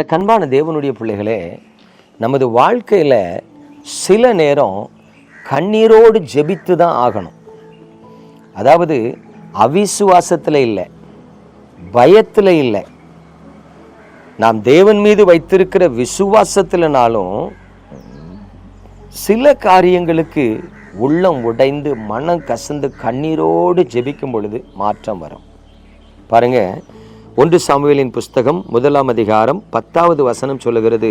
எனக்கு அன்பான தேவனுடைய பிள்ளைகளே நமது வாழ்க்கையில் சில நேரம் கண்ணீரோடு ஜெபித்து தான் ஆகணும். அதாவது அவிசுவாசத்தில் இல்லை பயத்தில் இல்லை. நாம் தேவன் மீது வைத்திருக்கிற விசுவாசத்திலனாலும் சில காரியங்களுக்கு உள்ளம் உடைந்து மனம் கசந்து கண்ணீரோடு ஜெபிக்கும் பொழுது மாற்றம் வரும். பாருங்க ஒன்று சாமுவேலின் புஸ்தகம் முதலாம் அதிகாரம் பத்தாவது வசனம் சொல்லுகிறது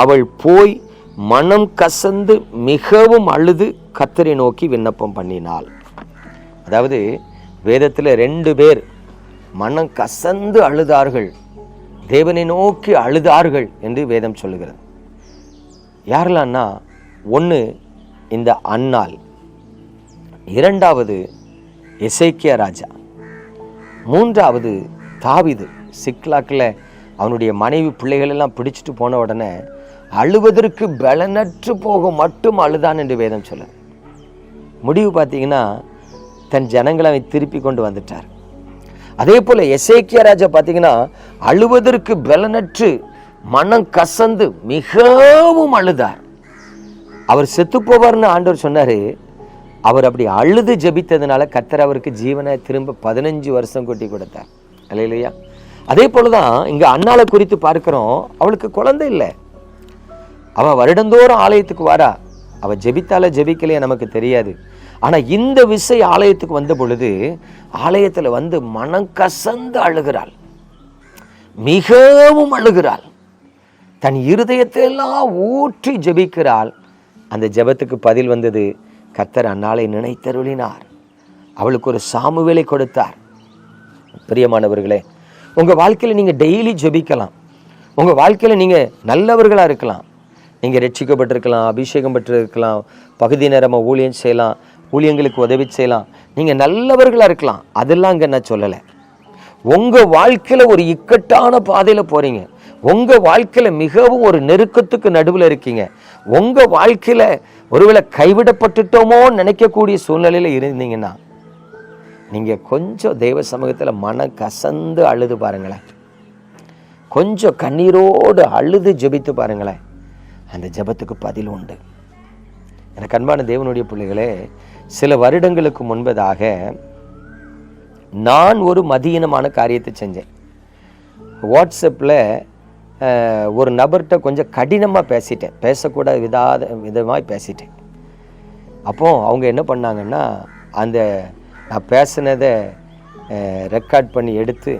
அவள் போய் மனம் கசந்து மிகவும் அழுது கத்தரை நோக்கி விண்ணப்பம் பண்ணினாள். அதாவது வேதத்தில் ரெண்டு பேர் மனம் கசந்து அழுதார்கள் தேவனை நோக்கி அழுதார்கள் என்று வேதம் சொல்லுகிறது. யாரெல்லாம்னா ஒன்று இந்த அன்னாள் இரண்டாவது இசைக்கிய ராஜா மூன்றாவது தாவிது சிக்லாக்கில் அவனுடைய மனைவி பிள்ளைகள் எல்லாம் பிடிச்சிட்டு போன உடனே அழுவதற்கு பலனற்று போக மட்டும் அழுதான் என்று வேதம் சொல்ல. முடிவு பார்த்தீங்கன்னா தன் ஜனங்களை அவன் திருப்பி கொண்டு வந்துட்டார். அதே போல் எசேக்கிய ராஜா பார்த்தீங்கன்னா அழுவதற்கு பலனற்று மனம் கசந்து மிகவும் அழுதார். அவர் செத்து போவார்னு ஆண்டவர் சொன்னார். அவர் அப்படி அழுது ஜெபித்ததுனால கத்தர் அவருக்கு ஜீவனை திரும்ப பதினஞ்சு வருஷம் கொட்டி கொடுத்தார். இல்லையா அதே போலதான் இங்க அண்ணாவை குறித்து பார்க்கிறோம். அவளுக்கு குழந்தை இல்லை. அவ வருடந்தோறும் ஆலயத்துக்கு வாரா. அவள் ஜெபித்தால ஜெபிக்கலையா நமக்கு தெரியாது. ஆனா இந்த விசை ஆலயத்துக்கு வந்த பொழுது ஆலயத்துல வந்து மனம் கசந்து அழுகிறாள். மிகவும் அழுகிறாள். தன் இருதயத்தை எல்லாம் ஊற்றி ஜெபிக்கிறாள். அந்த ஜெபத்துக்கு பதில் வந்தது கர்த்தர் அந்நாளை நினைத்தருளினார். அவளுக்கு ஒரு சாமுவேலை கொடுத்தார். பிரியமானவர்களே உங்க வாழ்க்கையில நீங்க டெய்லி ஜெபிக்கலாம். உங்க வாழ்க்கையில நீங்க நல்லவர்களா இருக்கலாம். நீங்க ரட்சிக்கப்பட்டிருக்கலாம் அபிஷேகம் பெற்றிருக்கலாம் பகுதி நேரமா ஊழியம் செய்யலாம் ஊழியங்களுக்கு உதவி செய்யலாம். நீங்க நல்லவர்களா இருக்கலாம். அதெல்லாம் இங்கே நான் சொல்லலை. உங்க வாழ்க்கையில ஒரு இக்கட்டான பாதையில போறீங்க. உங்க வாழ்க்கையில மிகவும் ஒரு நெருக்கத்துக்கு நடுவில் இருக்கீங்க. உங்க வாழ்க்கையில ஒருவேளை கைவிடப்பட்டுட்டோமோ நினைக்கக்கூடிய சூழ்நிலையில இருந்தீங்கன்னா நீங்கள் கொஞ்சம் தெய்வ சமூகத்தில் மன கசந்து அழுது பாருங்களேன். கொஞ்சம் கண்ணீரோடு அழுது ஜெபித்து பாருங்களேன். அந்த ஜெபத்துக்கு பதில் உண்டு. எனக்கு அன்பான தேவனுடைய பிள்ளைகளே சில வருடங்களுக்கு முன்பதாக நான் ஒரு மதியீனமான காரியத்தை செஞ்சேன். வாட்ஸ்அப்பில் ஒரு நபர்கிட்ட கொஞ்சம் கடினமாக பேசிட்டேன். பேசக்கூட விதாத விதமாக பேசிட்டேன். அப்போ அவங்க என்ன பண்ணாங்கன்னா அந்த நான் பேசினதை ரெக்கார்ட் பண்ணி எடுத்து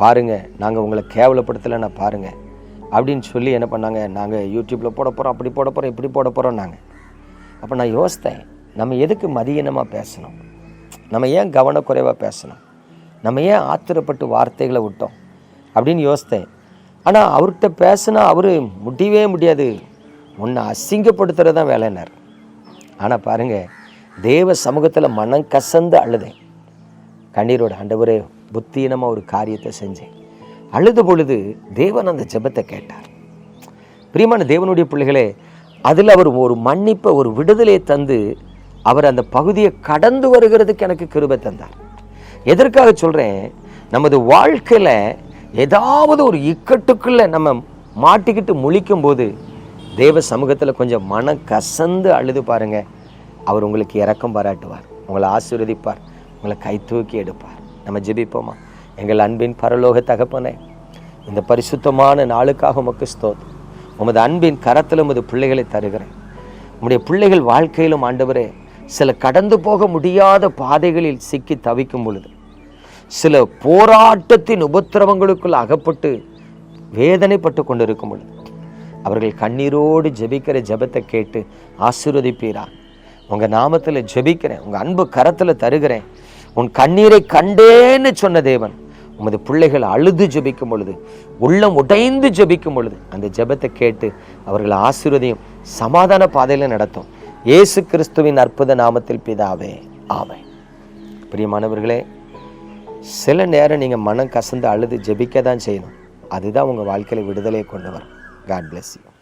பாருங்கள் நாங்கள் உங்களை கேவலப்படுத்தலைன்னா பாருங்கள் அப்படின்னு சொல்லி என்ன பண்ணாங்க? நாங்கள் யூடியூப்பில் போட போகிறோம் அப்படி போட போகிறோம் இப்படி போட போகிறோம் நாங்கள் அப்போ நான் யோசித்தேன் நம்ம எதுக்கு மதியனமாக பேசணும்? நம்ம ஏன் கவனக்குறைவாக பேசணும்? நம்ம ஏன் ஆத்திரப்பட்டு வார்த்தைகளை விட்டோம்? அப்படின்னு யோசித்தேன். ஆனால் அவர்கிட்ட பேசினா அவர் முடியவே முடியாது. உன்னை அசிங்கப்படுத்துகிறதான் வேலைனார் ஆனால் பாருங்கள் தேவ சமூகத்தில் மனம் கசந்து அழுதேன். கண்ணீரோட ஆண்டவரே புத்தீனமாக ஒரு காரியத்தை செஞ்சேன். அழுத பொழுது தேவன் அந்த ஜெபத்தை கேட்டார். பிரியமான தேவனுடைய பிள்ளைகளே அதில் அவர் ஒரு மன்னிப்பை ஒரு விடுதலையை தந்து அவர் அந்த பகுதியை கடந்து வருகிறதுக்கு எனக்கு கிருபை தந்தார். எதற்காக சொல்கிறேன் நமது வாழ்க்கையில் ஏதாவது ஒரு இக்கட்டுக்குள்ளே நம்ம மாட்டிக்கிட்டு முழிக்கும் போது தேவ சமூகத்தில் கொஞ்சம் மனம் கசந்து அழுது பாருங்கள் அவர் உங்களுக்கு இறக்கம் பாராட்டுவார். உங்களை ஆசீர்வதிப்பார். உங்களை கை தூக்கி எடுப்பார். நம்ம ஜெபிப்போமா? எங்கள் அன்பின் பரலோக தகப்பனே இந்த பரிசுத்தமான நாளுக்காக உமக்கு ஸ்தோத்திரம். உமது அன்பின் கரத்தில் உமது பிள்ளைகளை தருகிறேன். உம்முடைய பிள்ளைகள் வாழ்க்கையிலும் ஆண்டவரே சில கடந்து போக முடியாத பாதைகளில் சிக்கி தவிக்கும் பொழுது சில போராட்டத்தின் உபத்திரவங்களுக்குள் அகப்பட்டு வேதனைப்பட்டு கொண்டிருக்கும் பொழுது அவர்கள் கண்ணீரோடு ஜெபிக்கிற ஜெபத்தை கேட்டு ஆசீர்வதிப்பீரான் உங்கள் நாமத்தில் ஜெபிக்கிறேன் உங்கள் அன்பு கரத்தில் தருகிறேன். உன் கண்ணீரை கண்டேன்னு சொன்ன தேவன் உமது பிள்ளைகள் அழுது ஜெபிக்கும் பொழுது உள்ளம் உடைந்து ஜெபிக்கும் பொழுது அந்த ஜெபத்தை கேட்டு அவர்கள் ஆசீர்வதியும் சமாதான பாதையில் நடத்தும். இயேசு கிறிஸ்துவின் அற்புத நாமத்தில் பிதாவே ஆமை பிரியமானவர்களே சில நேரம் நீங்கள் மனம் கசந்து அழுது ஜெபிக்க தான் செய்யணும். அதுதான் உங்கள் வாழ்க்கையில் விடுதலையை கொண்டு வரும். God bless you